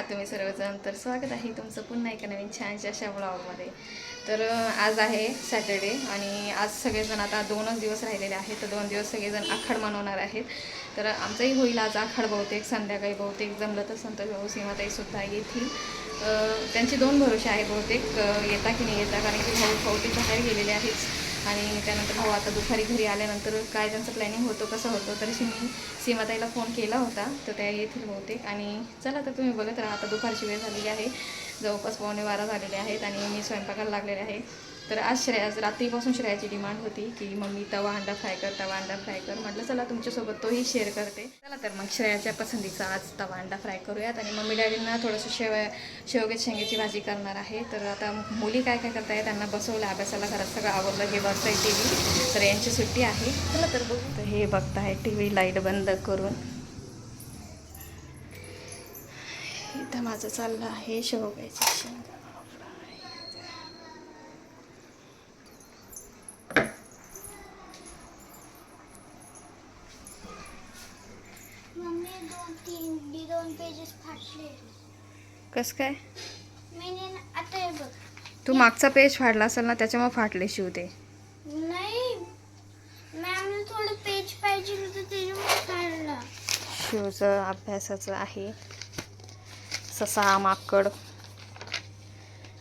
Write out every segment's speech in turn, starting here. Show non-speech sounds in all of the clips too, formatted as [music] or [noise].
आहात तुम्ही सर्वजण तर स्वागत आहे तुमचं पुन्हा एका नवीन छानशा अशा ब्लॉगमध्ये तर आज आहे सॅटर्डे आणि आज सगळेजण आता दोनच दिवस राहिलेले आहेत तर दोन दिवस सगळेजण आखाड मनवणार आहेत. तर आमचंही होईल आज आखाड बहुतेक संध्याकाळी बहुतेक जमलं तर संत भाऊ सीमाताईसुद्धा येथील त्यांचे दोन भरोसे आहे बहुतेक येता की नाही येता कारण की भाऊ भाऊ ते बाहेर गेलेले आहेत. आणि त्यानंतर भाऊ आता दुपारी घरी आल्यानंतर काय त्यांचं प्लॅनिंग होतं कसं होतं? तरीशी मी सीमाताईला फोन केला होता. तर त्या येथील बहुतेक. आणि चला तर तुम्ही बघत राहा. आता दुपारची वेळ झालेली आहे. जवळपास पावणे बारा झालेले आहेत आणि मी स्वयंपाकाला लागलेले आहे. तर आज श्रेया आज रात्रीपासून श्रेयाची डिमांड होती की मम्मी तवा अंडा फ्राय कर तवा अंडा फ्राय कर. म्हटलं चला तुमच्यासोबत तोही शेअर करते. चला तर मग श्रेयाच्या पसंतीचा आज तवा अंडा फ्राय करूयात. आणि मम्मी डॅडींना थोडंसं शेव शेवग्याची शेंग्याची भाजी करणार आहे. तर आता मुली काय काय करताय त्यांना बसवलं अभ्यासाला घरात सगळं आवडलं हे बघताय टी व्ही तर यांची सुट्टी आहे. चला तर बघू. तर हे बघताय टी व्ही लाइट बंद करून. इथं माझं चाललं आहे शेवग्याची शेंगा मम्मी दोन दी दोन पेजेस फाटले. कसं काय? मी आता हे बघ. तू मागचा पेज फाडला असेल ना त्याच्यामुळे फाटले शिवते नाही. मॅमने थोडं पेज पाहिजे होतं त्याच्यामुळे काढला शिवचं अभ्यासाचं आहे. ससा माकड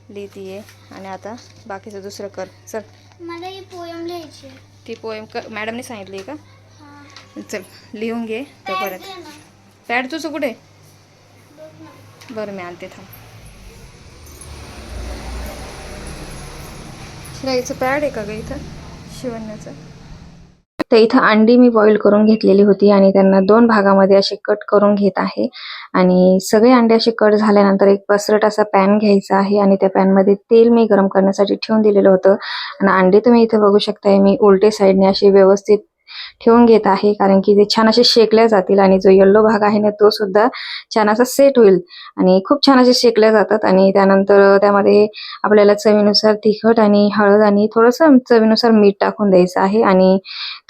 लिहितीये. आणि आता बाकीचं दुसरं कर. चल. मला ही पोयम लिहायची. ती पोएम कर. मॅडमने सांगितली का? हा. चल लिहून घे दे ना. पॅड तुझं कुठे? बरं मी आणते थांब. श्राईचं पॅड आहे का ग इथं? शिवण्याचं. तर इथं अंडी मी बॉईल करून घेतलेली होती आणि त्यांना दोन भागामध्ये असे कट करून घेत आहे. आणि सगळे अंडे असे कट झाल्यानंतर एक पसरट असा पॅन घ्यायचा आहे आणि त्या पॅनमध्ये तेल मी गरम करण्यासाठी ठेवून दिलेलं होतं. आणि अंडे तुम्ही इथे बघू शकताय मी उलटे साईडने असे व्यवस्थित ठेवून घेत आहे. कारण की ते छान असे शेकल्या जातील आणि जो येल्लो भाग आहे ना तो सुद्धा छान असा सेट होईल. आणि खूप छान असे शेकल्या जातात. आणि त्यानंतर त्यामध्ये आपल्याला चवीनुसार तिखट आणि हळद आणि थोडंसं चवीनुसार मीठ टाकून द्यायचं आहे. आणि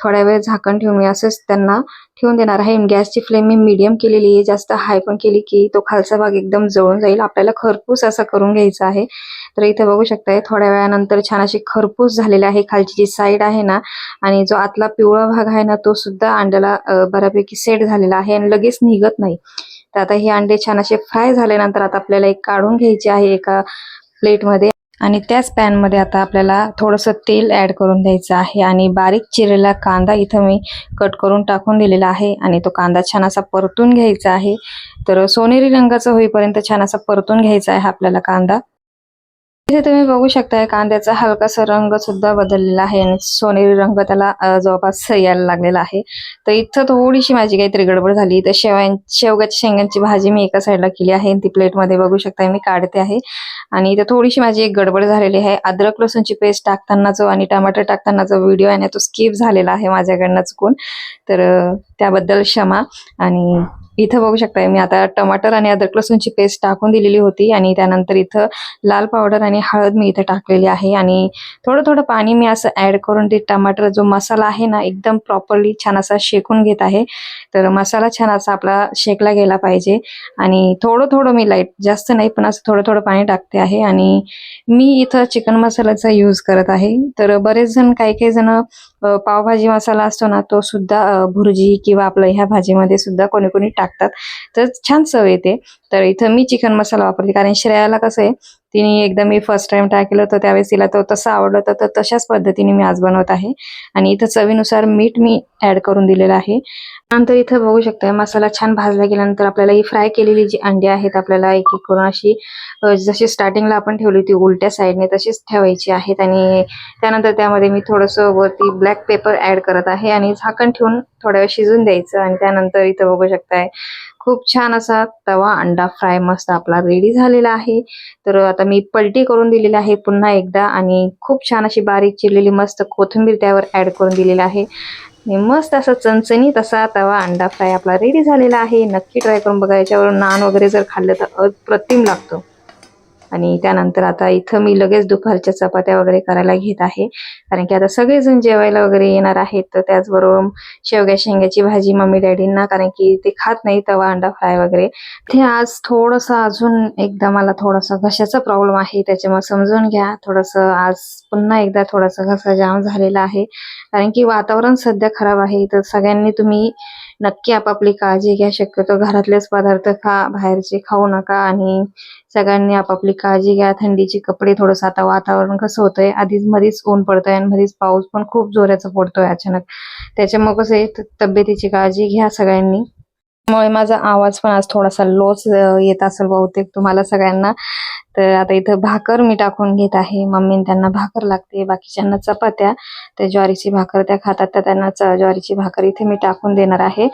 थोड्या वेळ झाकण ठेवून मी असंच त्यांना ठेवून देणार आहे. गॅसची फ्लेम मी मीडियम केलेली आहे. जास्त हाय पण केली की तो खालचा भाग एकदम जळून जाईल. आपल्याला खरपूस असा करून घ्यायचा आहे. तर इथे बघू शकताय थोड्या वेळानंतर छान अशी खरपूस झालेली आहे. खालची जी साईड आहे ना आणि जो आतला पिवळा भाग आहे ना तो सुद्धा अंड्याला बऱ्यापैकी सेट झालेला आहे आणि लगेच निघत नाही. तर आता हे अंडे छान असे फ्राय झाल्यानंतर आता आपल्याला एक काढून घ्यायचे आहे एका प्लेटमध्ये आणि त्याच पॅनमध्ये आता आपल्याला थोडंसं तेल ऍड करून द्यायचं आहे आणि बारीक चिरलेला कांदा इथं मी कट करून टाकून दिलेला आहे आणि तो कांदा छान असा परतून घ्यायचा आहे. तर सोनेरी रंगाचा होईपर्यंत छान असा परतून घ्यायचा आहे आपल्याला कांदा. इथे तुम्ही बघू शकताय कांद्याचा हलकासा रंग सुद्धा बदललेला आहे आणि सोनेरी रंग त्याला जवळपास यायला लागलेला आहे. तर इथं थोडीशी माझी काहीतरी गडबड झाली. तर शेवया शेवग्याच्या शेंगांची भाजी मी एका साईडला केली आहे ती प्लेटमध्ये बघू शकताय मी काढते आहे. आणि इथं थोडीशी माझी एक गडबड झालेली आहे. अद्रक लसूणची पेस्ट टाकताना जो आणि टमाटर टाकताना जो व्हिडिओ आहे तो स्किप झालेला आहे माझ्याकडनं चुकून. तर त्याबद्दल क्षमा आणि इथं बघू शकताय मी आता टमाटर आणि अदरक लसूणची पेस्ट टाकून दिलेली होती आणि त्यानंतर इथं लाल पावडर आणि हळद मी इथं टाकलेली आहे आणि थोडं थोडं पाणी मी असं ऍड करून ते टमाटर जो मसाला आहे ना एकदम प्रॉपरली छान असा शेकून घेत आहे. तर मसाला छान असा आपला शेकला गेला पाहिजे आणि थोडं थोडं मी लाइट जास्त नाही पण असं थोडं थोडं पाणी टाकते आहे आणि मी इथं चिकन मसाल्याचा यूज करत आहे. तर बरेच जण काही काही जण पावभाजी मसाला असतो ना तो सुद्धा भुर्जी किंवा आपलं ह्या भाजीमध्ये सुद्धा कोणी कोणी टाकतात. तर छान चव येते. तर इथं मी चिकन मसाला वापरते. कारण श्रेयाला कसं आहे तिने एकदा मी फर्स्ट टाइम ट्राय केलं होतं त्यावेळेस तिला तो तसं आवडलं होतं तर तशाच पद्धतीने मी आज बनवत आहे. आणि इथं चवीनुसार मीठ मी ऍड करून दिलेलं आहे. नंतर इथं बघू शकता मसाला छान भाजला गेल्यानंतर आपल्याला ही फ्राय केलेली जी अंडी आहेत आपल्याला एक एक करून अशी जशी स्टार्टिंगला आपण ठेवली होती उलट्या साईडने तशीच ठेवायची आहेत. आणि त्यानंतर त्यामध्ये मी थोडंसं वरती ब्लॅक पेपर ऍड करत आहे. आणि झाकण ठेवून थोड्या वेळ शिजून द्यायचं. आणि त्यानंतर इथं बघू शकताय खूप छान असा तवा अंडा फ्राय मस्त आपला रेडी झालेला आहे. तर आता मी पलटी करून दिलेली आहे पुन्हा एकदा आणि खूप छान अशी बारीक चिरलेली मस्त कोथिंबीर त्यावर ऍड करून दिलेली आहे. मस्त असा चणचणीत असा तवा अंडा फ्राय आपला रेडी झालेला आहे. नक्की ट्राय करून बघा. याच्यावर नान वगैरे जर खाल्लं तर अप्रतिम लागतो. आणि त्यानंतर आता इथं मी लगेच दुपारच्या चपात्या वगैरे करायला घेत आहे. कारण की आता सगळेजण जेवायला वगैरे येणार आहेत तर त्याचबरोबर शेवग्या शेंग्याची भाजी मम्मी डॅडींना कारण की ते खात नाही तवा अंडा फ्राय वगैरे. ते आज थोडंसं अजून एकदा मला थोडासा घशाचा प्रॉब्लेम आहे त्याच्यामुळे समजून घ्या. थोडंसं आज पुन्हा एकदा थोडासा घसा जाम झालेला आहे. कारण की वातावरण सध्या खराब आहे तर सगळ्यांनी तुम्ही नक्की आपापली काळजी घ्या. शक्यतो घरातलेच पदार्थ खा बाहेरचे खाऊ नका आणि सगळ्यांनी आपापली काळजी घ्या. थंडीचे कपडे थोडंसं आता वातावरण कसं होतंय आधीच मधीच ऊन पडतंय आणि मधीच पाऊस पण खूप जोराचा पडतोय अचानक. त्याच्यामुळे कसं आहे तब्येतीची काळजी घ्या सगळ्यांनी. त्यामुळे माझा आवाज पण आज थोडासा लोच येत असेल बहुतेक तुम्हाला सगळ्यांना. तर आता इथं भाकर मी टाकून घेत आहे. मम्मीन त्यांना भाकर लागते बाकीच्यांना चपात्या. तर ज्वारीची भाकर त्या खातात तर त्यांना च- ज्वारीची भाकर इथे मी टाकून देणार आहे.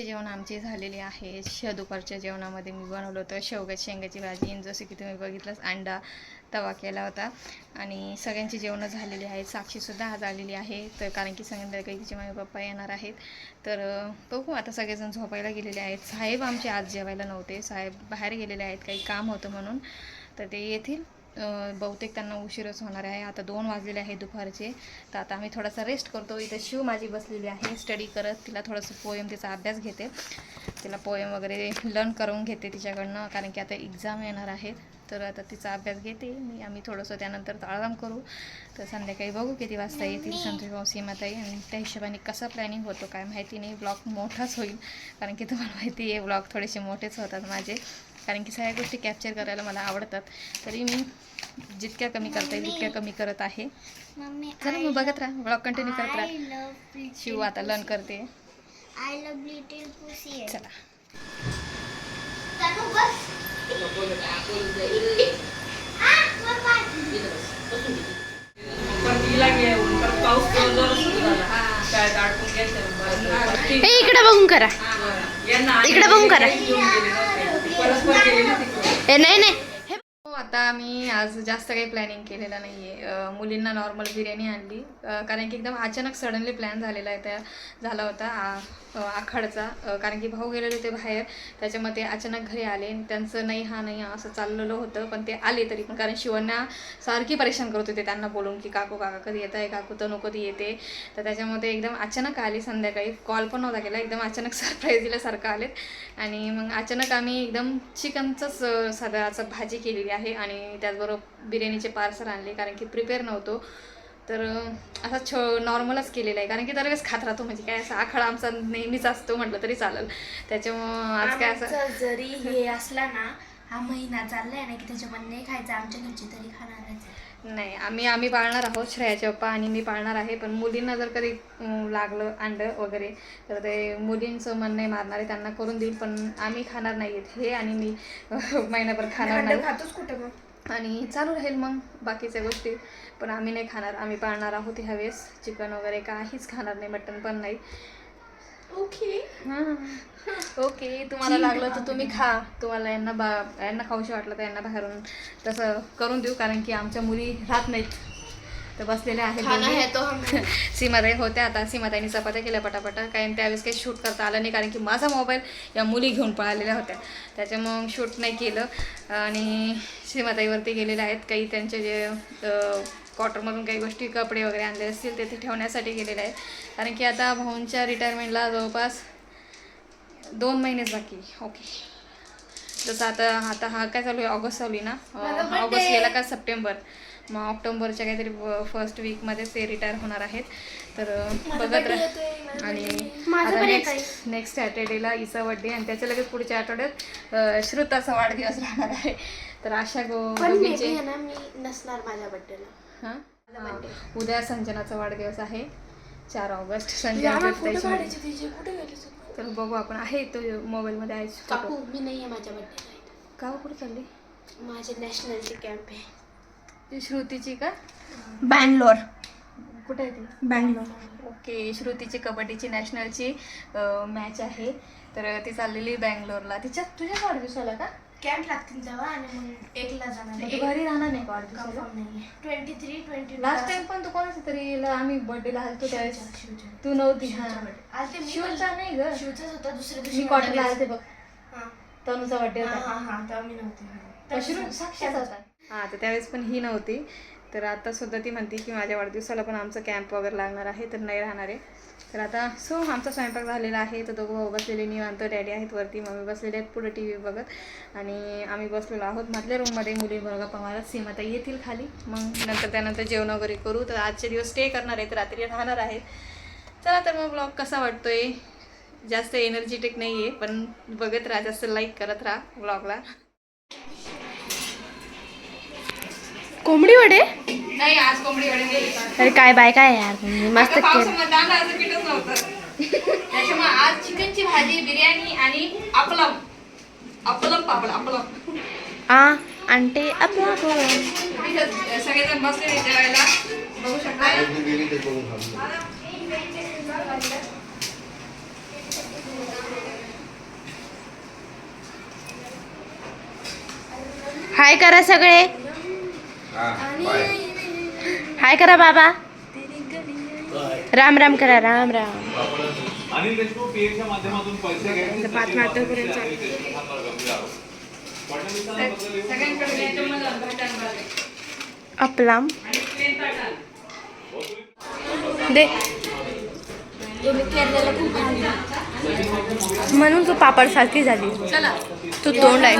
दुपारचे जेवण आमचे झालेले आहे. श दुपारच्या जेवणामध्ये मी बनवलं होतं. शेवग्याची शेंगाची भाजी जसं की तुम्ही बघितलंच अंडा तवा केला होता. आणि सगळ्यांची जेवणं झालेली आहेत. साक्षीसुद्धा आज आलेली आहे. तर कारण की संध्याकाळी तिचे मम्मी पप्पा येणार आहेत. तर बघू आता सगळेजण झोपायला गेलेले आहेत. साहेब आमचे आज जेवायला नव्हते. साहेब बाहेर गेलेले आहेत. काही काम होतं म्हणून. तर ते येतील. बहुतेक त्यांना उशीरच होणार आहे. आता दोन वाजलेले आहेत दुपारचे. तर आता आम्ही थोडासा रेस्ट करतो. इथं शिव माझी बसलेली आहे. स्टडी करत तिला थोडंसं पोएम तिचा अभ्यास घेते. तिला पोएम वगैरे लर्न करून घेते तिच्याकडनं. कारण की आता एक्झाम येणार आहेत. तर आता तिचा अभ्यास घेते मी. आम्ही थोडंसं त्यानंतर आराम करू. तर संध्याकाळी बघू किती वाजता येतील संतोष भाऊ सीमाताई. आणि त्या हिशोबाने कसा प्लॅनिंग होतो काय माहिती नाही. ब्लॉग मोठाच होईल. कारण की तुम्हाला माहिती आहे ब्लॉग थोडेसे मोठेच होतात माझे. कारण की सगळ्या गोष्टी कॅप्चर करायला मला आवडतात. तरी मी जितक्या कमी करता येईल तितक्या कमी करत आहे. मम्मी चला मग बघत राहा. ब्लॉग कंटिन्यू करत राहा. शिव आता लर्न करते. आय लव्ह लिटिल पुसी चला. इकडे बघून करा. इकडे बघून करा. नाही नाही. आता मी आज जास्त काही प्लॅनिंग केलेलं नाही आहे मुलींना नॉर्मल बिर्याणी आणली. कारण की एकदम अचानक सडनली प्लॅन झालेला आहे त्या झाला होता आ- आखाडचा. कारण की भाऊ गेलेले होते बाहेर. त्याच्यामध्ये अचानक घरी आले आणि त्यांचं नाही हा नाही हा असं चाललेलं होतं. पण ते आले तरी पण. कारण शिवण्या सारखी परेशान करत होते त्यांना बोलून की काकू काका कधी येत आहे काकू तर नको ती येते. तर त्याच्यामध्ये एकदम अचानक आली संध्याकाळी. कॉल पण नव्हता केला. एकदम अचानक [laughs] सरप्राईज दिल्यासारखं आलेत. आणि मग अचानक आम्ही एकदम चिकनचंच अ, साधा असं भाजी केलेली आहे. आणि त्याचबरोबर बिर्याणीचे पार्सल आणले कारण की प्रिपेअर नव्हतो. तर असा छो नॉर्मलच केलेला आहे. कारण की दरवेळेस खात राहतो म्हणजे काय असं आखाडा आमचा नेहमीच असतो म्हटलं तरी चालेल. त्याच्यामुळं आज काय असं जरी हे असला ना हा महिना चाललाय ना की त्याच्यामध्ये नाही खायचं आमच्या घरचे तरी खाणारच आहे. नाही आम्ही आम्ही पाळणार आहोत श्रेयाचे पप्पा आणि मी पाळणार आहे पण मुलींना जर कधी लागलं अंडं वगैरे तर ते मुलींचं मन नाही मारणार आहे त्यांना करून देईल पण आम्ही खाणार नाही आहेत हे आणि मी महिनाभर खाणार नाही. खातोच कुठं मग? आणि चालू राहील मग बाकीच्या गोष्टी पण आम्ही नाही खाणार आम्ही पाळणार आहोत ह्यावेळेस. चिकन वगैरे काहीच खाणार नाही मटन पण नाही. ओके ओके [laughs] तुम्हाला लागलं तर तुम्ही खा. तुम्हाला यांना बा यांना खाऊशी वाटलं तर यांना बाहेरून तसं करून देऊ कारण की आमच्या मुली राहत नाहीत. तर बसलेल्या आहेत. है [laughs] सीमाताई होत्या. आता सीमाताईनी चपात्या केल्या पटापटा. कारण त्यावेळेस काही शूट करता आलं नाही कारण की माझा मोबाईल या मुली घेऊन पळालेल्या होत्या. त्याच्यामुळं शूट नाही केलं. आणि सीमाताईवरती गेलेल्या आहेत. काही त्यांचे जे क्वार्टरमधून काही गोष्टी कपडे वगैरे आणले असतील ते ठेवण्यासाठी गेलेले आहेत. कारण की आता भाऊंच्या रिटायरमेंटला जवळपास दोन महिनेच बाकी ओके जसं आता आता हा काय चालू आहे? ऑगस्ट चालू आहे ना. ऑगस्ट गेला का सप्टेंबर? मग ऑक्टोबरच्या काहीतरी फर्स्ट वीकमध्ये ते रिटायर होणार आहेत. तर बघत राहा. आणि आता नेक्स्ट नेक्स्ट सॅटर्डेला इचा बड्डे आणि त्याच्या लगेच पुढच्या आठवड्यात श्रुताचा वाढदिवस राहणार आहे. तर अशा गो पण दोघींचे maybe आहे ना मी नसणार माझ्या बर्थडेला हां. उद्या संजनाचा वाढदिवस आहे. चार ऑगस्ट संजना तर बघू आपण. आहे तो मोबाईलमध्ये आहे काकू मी नाही आहे माझ्या का कुठे चालली? माझे नॅशनलची कॅम्प आहे. ती श्रुतीची का? बँगलोर. कुठे आहे ती? बँगलोर. ओके श्रुतीची कबड्डीची नॅशनलची मॅच आहे. तर ती चाललेली बँगलोरला. तिच्या तुझ्याच वाढदिवसाला का? कॅम्प लागतील तेव्हा आणि मग एकला जाणार मग तू घरी राहणार नाही का वाढदिवसाला? कन्फर्म नाही twenty three twenty last time पण तू कोणाच्या तरी ला आम्ही बर्थडेला आलतो त्यावेळेस. तू नव्हती हा. आलते मी शिवचा नाही ग. शिवचाच होता दुसऱ्या मी दिवशी क्वार्टरला आलते बघ. हा. तनुचा बर्थडे होता. हा हा तेव्हा मी नव्हते अश्रू साक्षीचा होता. हां तर त्यावेळेस पण ही नव्हती. तर आता सुद्धा ती म्हणते की माझ्या वाढदिवसाला पण आमचं कॅम्प वगैरे लागणार आहे तर नाही राहणार आहे. तर आता सो आमचा स्वयंपाक झालेला आहे. तर दोघं भाऊ बसलेले निवांत. डॅडी आहेत वरती मम्मी बसलेले आहेत. पुढे टी व्ही बघत. आणि आम्ही बसलेलो आहोत मधल्या रूममध्ये मुली बघा पमाला सीमाता येतील खाली. मग नंतर त्यानंतर जेवण वगैरे करू. तर आजचे दिवस स्टे करणार आहेत. रात्री राहणार आहेत. चला तर मग ब्लॉग कसा वाटतोय? जास्त एनर्जेटिक नाही आहे पण बघत राहा. जास्त लाईक करत राहा ब्लॉगला कोंबडी वडे? नाही आज कोंबडी वडे नाही अरे काय बाय काय यार मस्त त्याच्यामुळे आज चिकनची भाजी बिर्याणी आणि अपलम. अपलम पापड अपलम. आ आंटे आपला तिथं सगळेजण बसले जेवायला. बघू शकता. हाय करा सगळे. हाय करा बाबा. राम राम करा राम राम. अनिल देशमुख पीएच्या माध्यमातून पैसे घ्यायचे पाच. अपलाम. दे. म्हणून तू पापड सारखी झाली. चला. तू तोंड आहे.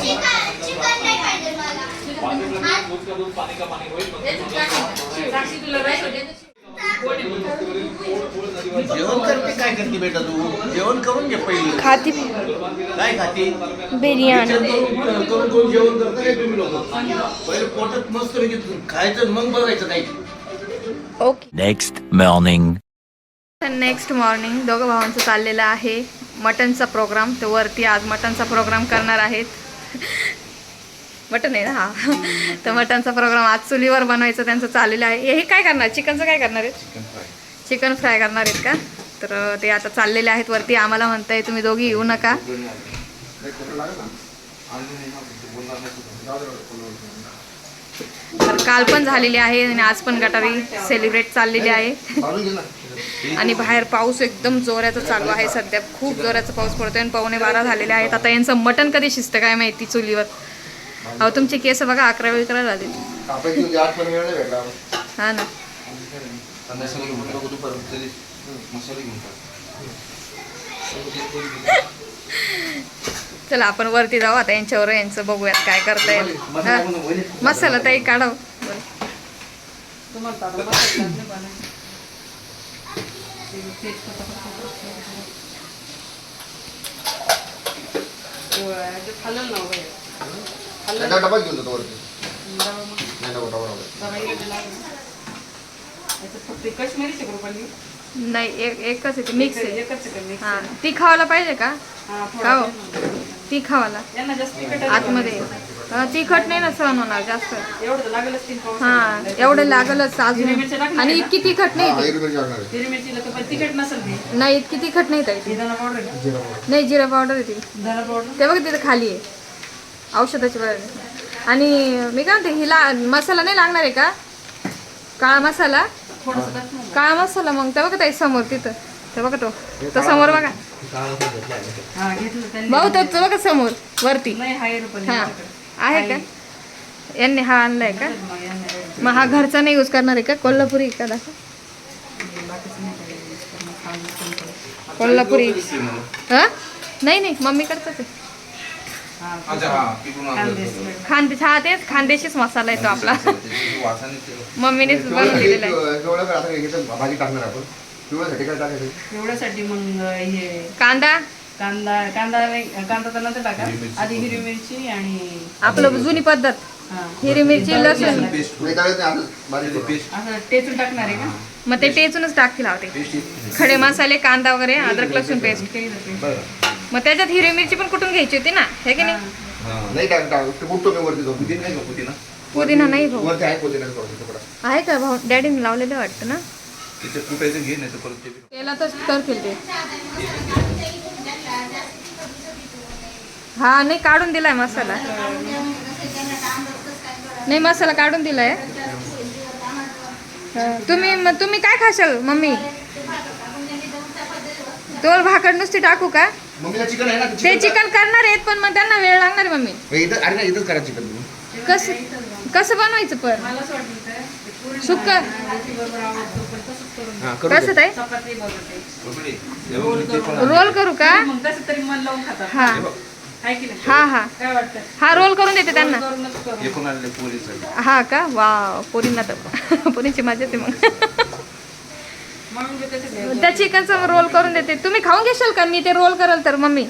चिकन जेवण करते काय करते बेटा तू? जेवण करून घे पहिले. खाती. काय खाते? बिर्याणी. करून करून जेवण करता काय तुम्ही लोक? पहिले पोटात मस्त खायचं मग बघायचं काय? Okay. Next morning. Next morning दोघं भावांचं चाललेलं आहे मटनचा प्रोग्राम तर वरती आज मटनचा प्रोग्राम करणार आहेत. मटन आहे ना हा. तर मटनचा प्रोग्राम आज चुलीवर बनवायचं त्यांचं चाललेलं आहे. हे काय करणार? चिकनचं काय करणार आहेत? चिकन फ्राय करणार आहेत का? तर ते आता चाललेले आहेत. वरती आम्हाला म्हणताय तुम्ही दोघी येऊ नका. तर काल पण झालेली आहे आणि आज पण गटारी सेलिब्रेट चाललेली आहे. आणि बाहेर पाऊस एकदम जोराचा चालू आहे सध्या. खूप जोराचा पाऊस पडतोय आणि पावणे बारा झालेले आहेत. आता यांचं मटण कधी शिजतं काय माहिती चुलीवर? अहो तुमचे केस बघा अकरा विकरा झाले हा ना. चला आपण वरती जाऊ आता यांच्यावर यांचं बघूयात काय करता येईल. हा. मसाला ताई काढाव डबा घेऊन जातो वरती. नाही नको डबा नको नाही एक एकच आहे मिक्स आहे. हा ती खावायला पाहिजे का? खाव. ती खावाला आतमध्ये. तिखट नाही ना सहन होणार जास्त. हा एवढं लागलच अजून. आणि इतकी तिखट नाही हा. हिरवी नाही इतकी तिखट नाही ताई ती. नाही जिरा पावडर आहे ती. ते बघ तिथे खाली आहे. औषधाची बरं आणि मी काय म्हणते हिला मसाला नाही लागणार आहे का? काळा मसाला? काळा मसाला मग ते बघा ताई समोर तिथं. ते बघा तो. तो समोर बघा. भाऊ तो तो बघा समोर वरती. हा. आहे का? यांनी हा आणलाय का? मग हा घरचा नाही यूज करणार आहे का? कोल्हापुरी का दाखव? कोल्हापुरी. हा? नाही नाही. मम्मीकडचाच आहे. अच्छा हा तिकडून आणलं. खानदेश हा तेच खानदेशीच मसाला येतो आपला वासाने ते- मम्मीनेच बनवून दिलेला आहे केवढं काय आता घेतं भाजी टाकणार आपण पिवळ्यासाठी काय टाकायचं एवढ्यासाठी मग हे कांदा कांदा कांदा नाही- कांदा तर नंतर टाका आधी हिरवी मिरची आणि आपलं जुनी पद्धत हा हिरवी मिरची लसूण पेस्ट नाही टाकायचं नाही, असंच बारीक पेस्ट असं टेचून टाकणार आहे का मग ते टेचूनच टाकतील होते खडे मसाले कांदा वगैरे अद्रक लसूण पेस्ट बरं मग त्याच्यात हिरवी मिरची पण कुठून घ्यायची होती ना? हे की नाही? नाही टाक टाक ते कुठतो मी वरती जाऊ पुदिना नाही का पुदिना? पुदिना नाही भाऊ. वरती आहे पुदिना थोडा तुकडा. आहे का भाऊ? डॅडीने लावलेलं वाटतं ना? तिथे कुटायचं घे नाही तर परत ते तेलातच करतील ते. हा नाही काढून दिलाय मसाला. नाही मसाला काढून दिलाय. हा, तुम्ही मग तुम्ही काय खाशाल मम्मी? तोल भाकड नुसती टाकू का? मम्मीला चिकन आहे ना ते चिकन करणार आहेत पण मग त्यांना वेळ लागणार आहे मम्मी. इथं अरे नाही इथंच करा चिकन तुम्ही. कसं कसं बनवायचं पण? मला असं वाटलं तर सुक्क. रोटी बरोबर आवडतो पण तसंच करून हा करू कसं ताई? चपाती बरोबर बघू हे बघ, ते पण आहे. रोल करू का? मग तसं तरी मन लावून खातात हा. आहे की नाही? हा हा. काय वाटतं? हा रोल करून देते त्यांना. करूनच करू. हे पण आणले पोलीस हा का? वा पोरींना तर [laughs] पोरींची मजा येते मग म्हणून मी तसे ठेवतो. त्या चिकनचा रोल करून देते. तुम्ही खाऊन घेशाल का? मी ते रोल कराल तर मम्मी.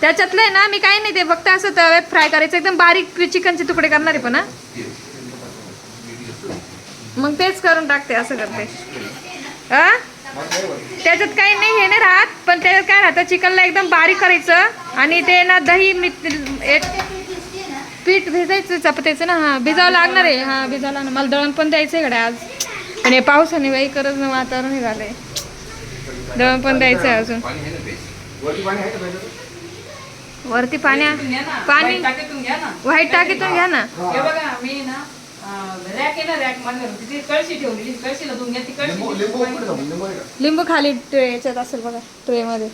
त्याच्यातलं आहे ना मी काही नाही ते फक्त असं तव्यात फ्राय करायचं. एकदम बारीक चिकनचे तुकडे करणार आहे पण हा? मग तेच करून टाकते असं करते. हा? त्याच्यात काही नाही हे नाही राहत. पण त्याच्यात काय राहतं चिकनला एकदम बारीक करायचं आणि ते ना दही मी एक पीठ भिजायचं चपात्याचं ना हा. भिजावं लागणार आहे. हा भिजावं लागणार. मला दळण पण द्यायचं इकडे आज. हे पावसाने बाई करत ना वातावरण झालंय. दळण पण द्यायचं आहे अजून. पाणी आहे ना प्यायचं. वरती पाणी आहे का प्यायचं? वरती पाण्या घ्या ना. पाणी बाई टाकीतून घ्या ना. व्हाईट टाकीतून घ्या ना. हे बघा मी ना रॅक आहे ना रॅक मागणार होती. ती कळशी ठेवलेली. कळशीला धुवून घ्या ती लिंबू कळशी खाली ट्रे याच्यात असेल बघा ट्रेमध्ये.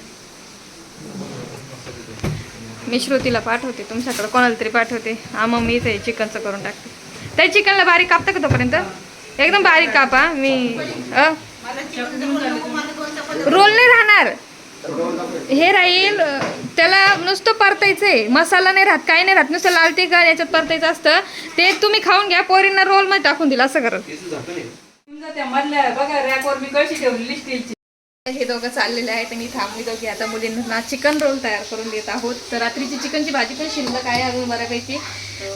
मी श्रुतीला पाठवते तुमच्याकडे कोणाला तरी पाठवते. हा मम्मी इथे चिकनचं करून टाकते. त्या चिकनला बारीक कापता का तोपर्यंत? एकदम बारीक कापा मी अ? रोल नाही राहणार. हे राहील त्याला नुसतं परतायचंय. मसाला नाही राहत काही नाही राहत. नुसतं लाल तिखट याच्यात परतायचं असतं. ते तुम्ही खाऊन घ्या पोरींना रोलमध्ये टाकून दिला असं करत. त्या मधल्या बघा रॅकवर मी कशी ठेवलेली स्टीलची हे दोघं चाललेले आहेत आणि थांबली दोघी आता मुलींना चिकन रोल तयार करून देत आहोत. तर रात्रीची चिकनची भाजी पण शिल्लक आहे अजून बऱ्यापैकी.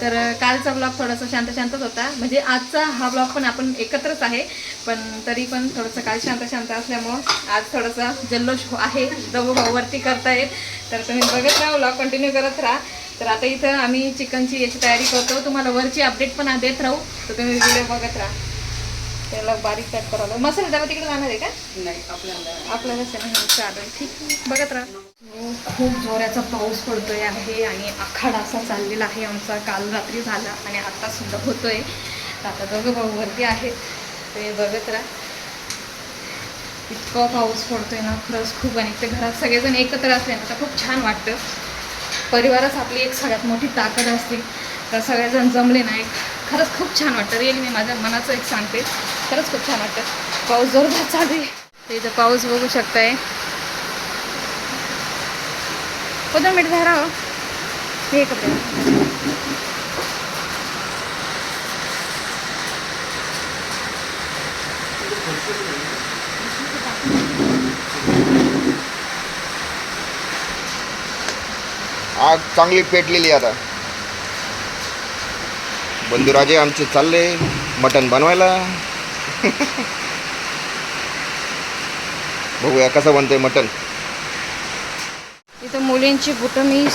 तर कालचा ब्लॉग थोडासा शांत शांतच होता. म्हणजे आजचा हा ब्लॉग पण आपण एकत्रच आहे. पण तरी पण थोडंसं काल शांत शांत असल्यामुळं आज थोडासा जल्लोष हो- आहे. दबू भाऊवरती करतायत. तर तुम्ही बघत राहा ब्लॉग कंटिन्यू करत राहा. तर आता इथं आम्ही चिकनची याची तयारी करतो. तुम्हाला वरची अपडेट पण देत राहू. तर तुम्ही व्हिडिओ बघत राहा. त्याला बारीक कट करावं लागेल. मसाला डबा तिकडे जाणार आहे का? नाही आपल्याला आपल्याला नाही चालेल ठीक. बघत राहा. खूप जोराचा पाऊस पडतोय आहे आणि आखाडा असा चाललेला आहे आमचा. काल रात्री झाला आणि आता सुद्धा होतोय. आता दोघं भाऊ वरती आहेत. ते बघत राहा. इतका पाऊस पडतोय ना खरंच खूप. आणि ते घरात सगळेजण एकत्र असले ना तर खूप छान वाटतं. परिवारच आपली एक सगळ्यात मोठी ताकद असते. तर सगळेजण जमले ना एक खरंच खूप छान वाटतं. रिअली मी माझ्या मनाचं एक सांगते. खरंच खूप छान वाटतं. पाऊस जोरदार चालू आहे. इथं पाऊस बघू शकताय. हो, कोणतं मिनिट झाला हो. हे कपडे. आग चांगली पेटलेली आता. बंधुराजे आमचे चालले मटण बनवायला. [laughs] बघूया कसं बनतंय मटण. इथं मुलींची बुटं मी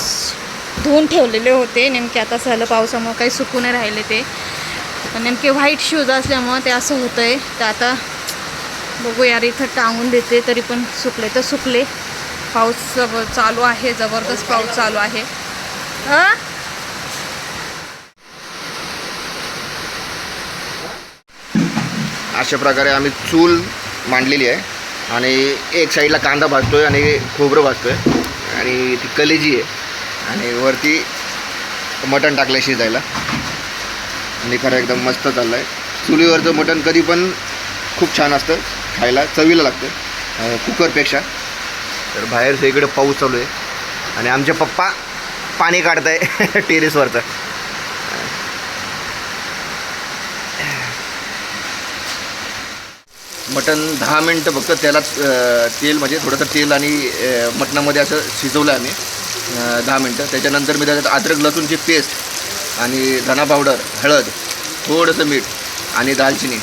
धुवून ठेवलेले होते. नेमके आता झालं पावसामुळे काही सुकून राहिले ते. नेमके व्हाईट शूज असल्यामुळं ते असं होतं आहे तर आता बघू यार इथं टांगून देते तरी पण सुकले तर सुकले. पाऊस चालू आहे. जबरदस्त पाऊस चालू आहे. हां? अशा प्रकारे आम्ही चूल मांडलेली आहे. आणि एक साईडला कांदा भाजतो आहे आणि खोबरं भाजतो आहे आणि ती कलेजी आहे. आणि वरती मटण टाकलं आहे शिजायला. आणि खरं एकदम मस्त चाललं आहे चुलीवरचं मटण कधी पण खूप छान असतं. खायला चवीला लागतं. कुकरपेक्षा. तर बाहेरचं इकडे पाऊस चालू आहे. आणि आमचे पप्पा पाणी काढत आहे [laughs] टेरेसवरचं. मटण दहा मिनटं फक्त त्यालाच तेल म्हणजे थोडंसं तेल आणि मटणामध्ये असं शिजवलं आम्ही दहा मिनटं. त्याच्यानंतर मी त्याच्यात अद्रक लसूणची पेस्ट आणि धना पावडर हळद थोडंसं मीठ आणि दालचिनी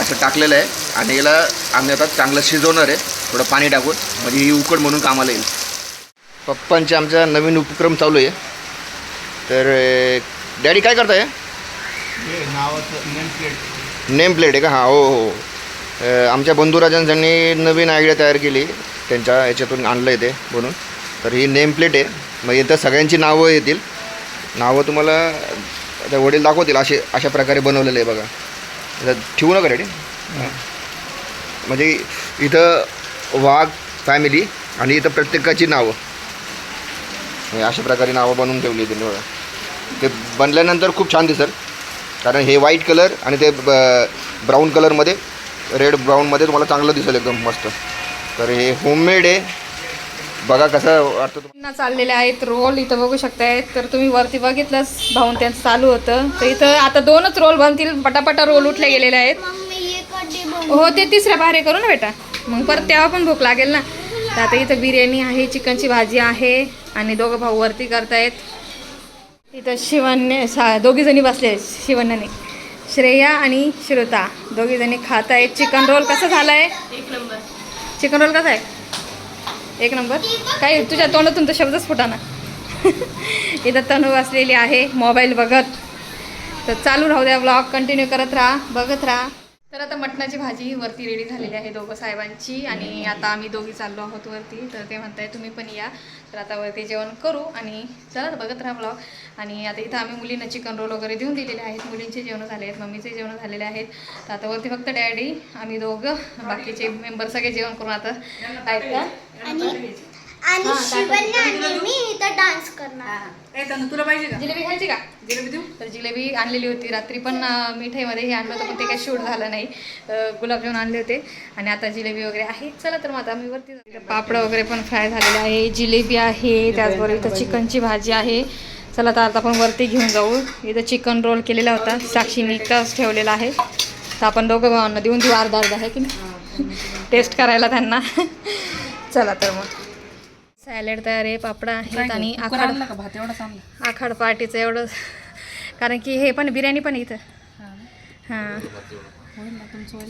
असं टाकलेलं आहे. आणि याला आम्ही आता चांगलं शिजवणार आहे. थोडं पाणी टाकून म्हणजे ही उकड म्हणून कामाला येईल. पप्पांचे आमचा नवीन उपक्रम चालू आहे. तर डॅडी काय करताय? नेम प्लेट आहे का? हां हो हो. आमच्या बंधुराजांनी नवीन आयडिया तयार केली. त्यांच्या याच्यातून आणलं आहे ते म्हणून तर ही नेम प्लेट आहे. मग इथं सगळ्यांची नावं येतील. नावं तुम्हाला आता वडील दाखवतील असे अशा प्रकारे बनवलेलं आहे बघा. ठेवू नका रेडी म्हणजे इथं वाघ फॅमिली आणि इथं प्रत्येकाची नावं. अशा प्रकारे नावं बनवून ठेवली त्यांनी बघा. ते बनल्यानंतर खूप छान दिसेल. कारण हे व्हाईट कलर आणि ते ब्राऊन कलरमध्ये रेड ब्राऊनमध्ये तुम्हाला चांगलं दिसेल एकदम मस्त. तर हे होममेड आहे. बघा कसं वाटतं चाललेले आहेत रोल इथं बघू शकताय. तर तुम्ही वरती बघितलंच भाऊन त्यांचं चालू होतं. तर इथं आता दोनच रोल बनतील. पटापटा रोल उठले गेलेले आहेत. हो ते तिसऱ्या बाहेर करू ना बेटा. मग परत तेव्हा पण भूक लागेल ना. तर आता इथं बिर्याणी आहे चिकनची भाजी आहे. आणि दोघं भाऊ वरती करतायत. इथं शिवन्य सा दोघी जणी बसले आहेत, शिवन्याने श्रेया आणि श्रुता. दोघी जणी खात आहेत चिकन रोल कसं झालं आहे एक नंबर. चिकन रोल कसा आहे? एक नंबर. काय तुझ्या तोंडातून तर शब्दच फुटाना. [laughs] इथं तनू बसलेली आहे. मोबाईल बघत. तर चालू राहू द्या ब्लॉग कंटिन्यू करत राहा. बघत राहा. तर आता मटणाची भाजी वरती रेडी झालेली आहे दोघं साहेबांची. आणि आता आम्ही दोघी चाललो आहोत वरती. तर ते म्हणताय तुम्ही पण या. तर आता वरती जेवण करू आणि चला बघत राहा ब्लॉग आणि आता इथं आम्ही मुलींना चिकन रोल वगैरे देऊन दिलेले आहेत. मुलींचे जेवण झाले आहेत मम्मीचे जेवण झालेले आहेत. तर आता वरती फक्त डॅडी आम्ही दोघं बाकीचे मेंबर सगळे जेवण करून आता आहेत का? आणि आणि शिवन्या आणि मी इथं डान्स करणार. ए तनु तुला पाहिजे का? जिलेबी खायची का? जिलेबी देऊ? तर जिलेबी आणलेली होती रात्री पण अं, मिठाईमध्ये हे आणलं होतं पण ते काही शूट झालं नाही. अं, गुलाबजामुन आणले होते. आणि आता जिलेबी वगैरे आहे. चला तर मग आता आम्ही वरती जाऊ. इथं पापड वगैरे पण फ्राय झालेले आहे. जिलेबी आहे त्याचबरोबर इथं चिकनची भाजी आहे. चला तर आता आपण वरती घेऊन जाऊ. इथं चिकन रोल केलेला होता. साक्षीने टच ठेवलेला आहे. तर आपण दोघं भावांना देऊन देऊ. अर्धा अर्धा आहे की नाही? टेस्ट [laughs] करायला त्यांना. चला तर मग. सॅलेड तयार आहे पापड आहेत आणि आखाड आणला का भात एवढा चांगला. आखाड पार्टीचं एवढं. कारण की हे पण बिर्याणी पण आहे इथं. हां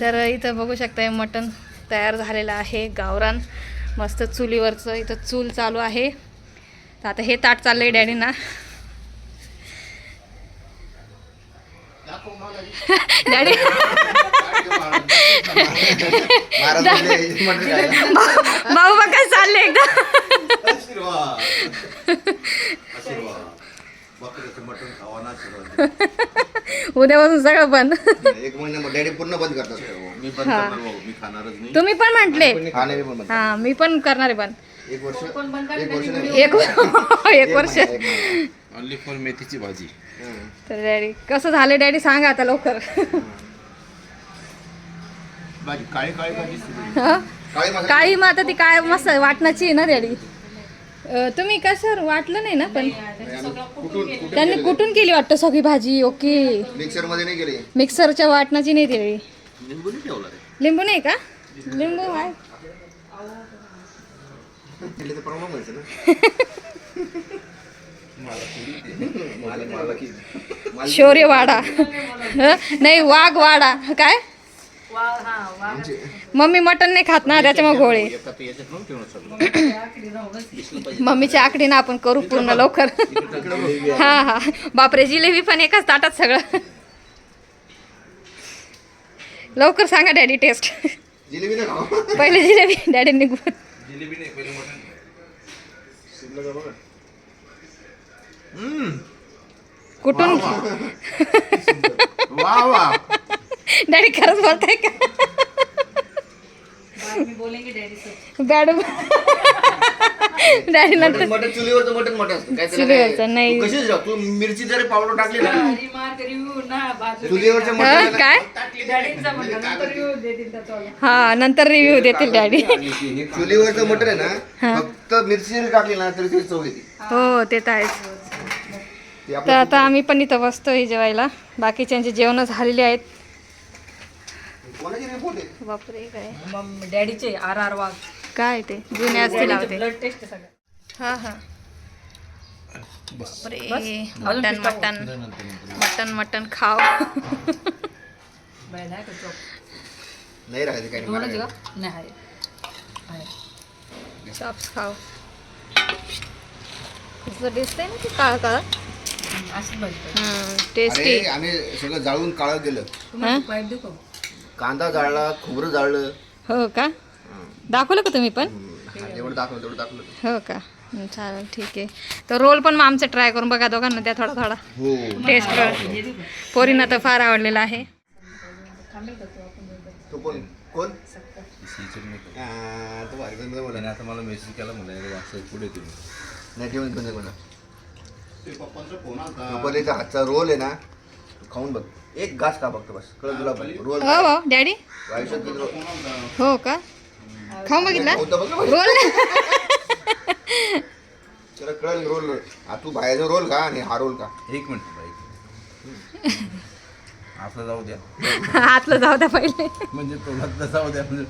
तर इथं बघू शकताय मटण तयार झालेलं आहे गावरान. मस्त चुलीवरचं इथं चूल चालू आहे. तर आता हे ताट चाललंय डॅडीना. [laughs] डॅडी? भाऊ बघ [laughs] काय चालले एकदा? आशीर्वाद आशीर्वाद बकऱ्याचं मटण खावा ना आशीर्वाद उद्यापासून सगळं बंद एक महिना डॅडी पूर्ण बंद करतात मी बंद करणार भाऊ मी खाणारच नाही तुम्ही पण म्हटले खाणे पण बंद हां मी पण करणार आहे बंद एक वर्ष एक वर्ष नाही एक एक वर्ष एक महिना. ओनली फॉर मेथीची भाजी. तर डॅडी कसं झालं डॅडी सांगा आता लवकर भाजी काळी काळी भाजी हं? काळी मसाला काळी मग आता ती काय मस्त वाटणाची आहे ना डॅडी अं, तुम्ही कशावर वाटलं नाही ना पण त्यांनी कुठून केली वाटतं सगळी भाजी? ओके. मिक्सरमध्ये नाही मिक्सरच्या वाटणाची नाही दिली लिंबू नाही ठेवला रे. लिंबू नाही का? लिंबू आहे तर प्रॉब्लेम व्हायचं ना. की शौर्य वाडा हं? नाही वाघ वाडा काय? मम्मी मटन नाही खात ना त्याच्यामुळे सगळं मम्मीच्या आकडीनं आपण करू पूर्ण लवकर. [laughs] हा हा. बापरे जिलेबी पण एकाच ताटात सगळं. लवकर सांगा डॅडी टेस्ट. पहिले जिलेबी डॅडी बघा? कुठून? वा वा. डॅडी खरंच बोलताय का? बाद में बोलेंगे डैडी से बॅड डॅडी नंतर मटन मटन चुलीवरचं मटन मटन असतं. काय त्याला चुलीवरचं, काय- नाही. तू कशीच राह तू मिरची जरी पावडर टाकली ना हा, मटन काय हा नंतर रिव्ह्यू देतील डॅडी चुलीवरचं मटन आहे ना फक्त मिरची जरी टाकली ना तरी ती चव येते. हो ते तर आहेच. ती तर आता आम्ही पण इथं बसतोय जेवायला. बाकीच्यांची जेवणं झालेली आहेत. बापरे काय? डॅडीचे आर आर वाघ. काय ते? जुने असतील होते ब्लड टेस्ट सगळं. हा हा. बापरे. Mutton mutton. मटन मटन खाव बाय नाही का चौक नाही राहायचं काही दोनच नाही का? नाही आहे. आहे. चॉप्स खाव कसं दिसतंय ना ते काळ काळ? भाजी पाहिजे टेस्टी अरे आम्ही सगळं जाळून काळं गेलं तुम्हाला पाईप देऊ का कांदा जाळला खोबरं जाळलं. हो का? दाखवलं का तुम्ही पण? हा, दाखवलं तेवढं दाखवलं. हो का? चालेल ठीक आहे. तर रोल पण मग आमचं ट्राय करून बघा दोघांना त्या थोडा थोडा. हो. टेस्ट कर. पोरींना तर फार आवडलेला आहे. तो कोण? कोण? तो भारी बनवतो बोला. आता मला मेसेज केला म्हणलं पुढे तुम्ही? नाही ठेवून कोणा हातचा रोल आहे ना तू खाऊन बघ. एक घास का बघतो बस. कळत तुला? पण. रोल हो हो. डॅडी? आयुष्यात कधी रोल हो का? खाऊन बघितला? होतं बघ ना. बाई. रोल? तुला कळेल रोल. हा तू बाहेरचा रोल का आणि हा रोल का एक मिनिट बाईक आपलं जाऊ द्या. हातलं जाऊ द्या पहिले. म्हणजे तोंडात जाऊ द्या. म्हणजे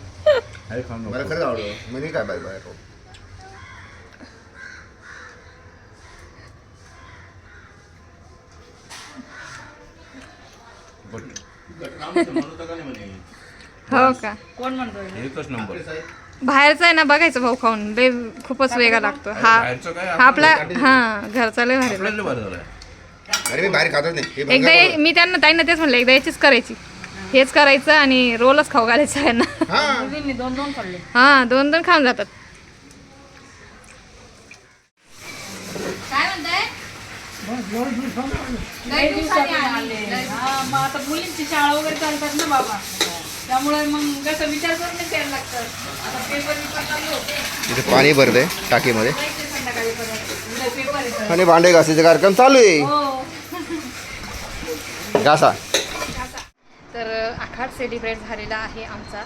अरे खाऊ मला नको. खरंच आवडलं. मी काय बाय बाय हो का? कोण म्हणतोय? एकच नंबर. बाहेरचा आहे ना बघायचं भाऊ खाऊन. लय खूपच वेगळा लागतो. हा बाहेरचं काय? हा आपला हा घरचा लय भारी आपल्याला बरं झालं अरे मी बाहेर खातच नाही. हे बघा एकदा. हे- मी त्यांना ताईंना तेच म्हणलं एकदा याचीच करायची. हेच करायचं आणि रोलच खाऊ घालायचं यांना. हा. दोघींनी दोन दोन खाल्ले. हा दोन दोन खाऊन जातात. लई दिवसांनी आले. हा मग आता मुलींची शाळा वगैरे चालतात ना बाबा. त्यामुळे मग कसं विचार लागतं. आता पेपर बिपर चालू होते. इथे पाणी भरतंय टाकीमध्ये. जायचे संध्याकाळी परत उद्या पेपर येतात. आणि भांडे घासायचा कार्यक्रम चालू आहे. हो. घासा. तर आखाड सेलिब्रेट झालेला आहे आमचा.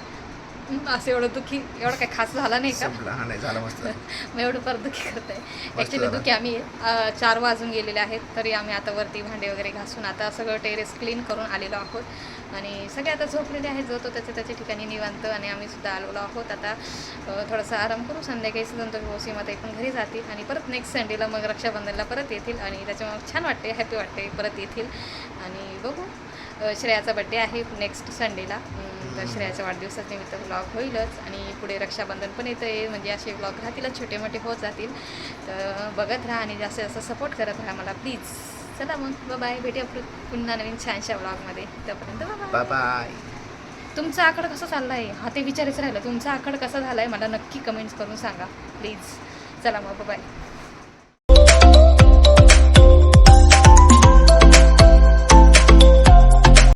[laughs] असं एवढं दुःखी एवढं काही खास झाला नाही का? नाही झालं मस्त. [laughs] मग एवढं परत दुःखी करत आहे. ॲक्च्युली दुःखी आम्ही चार वाजून गेलेले आहेत तरी आम्ही आता वरती भांडे वगैरे घासून आता सगळं टेरेस क्लीन करून आलेलो आहोत. आणि सगळे आता झोपलेले आहेत जो तो त्याच्या त्याच्या ठिकाणी निवांत आणि आम्ही सुद्धा आलेलो आहोत. आता थोडासा आराम करू संध्याकाळी नंतर ओसीमध्ये पण घरी जातील आणि परत नेक्स्ट संडेला मग रक्षाबंधनला परत येतील आणि त्याच्यामुळे छान वाटते हॅपी वाटते परत येतील. आणि बघू श्रेयाचा बड्डे आहे नेक्स्ट संडेला तर श्रेयाच्या वाढदिवसानिमित्त व्लॉग होईलच आणि पुढे रक्षाबंधन पण येतं आहे म्हणजे असे व्लॉग राहतीलच छोटे मोठे होत जातील. तर बघत राहा आणि जास्त जास्त सपोर्ट करत राहा मला प्लीज चला मग बाय भेटूया पुन्हा नवीन छानशा व्लॉगमध्ये तोपर्यंत बाय तुमचा आकडा कसा चालला आहे हा ते विचारायचं राहिलं. तुमचा आकडा कसा झाला आहे मला नक्की कमेंट्स करून सांगा प्लीज चला मग बाय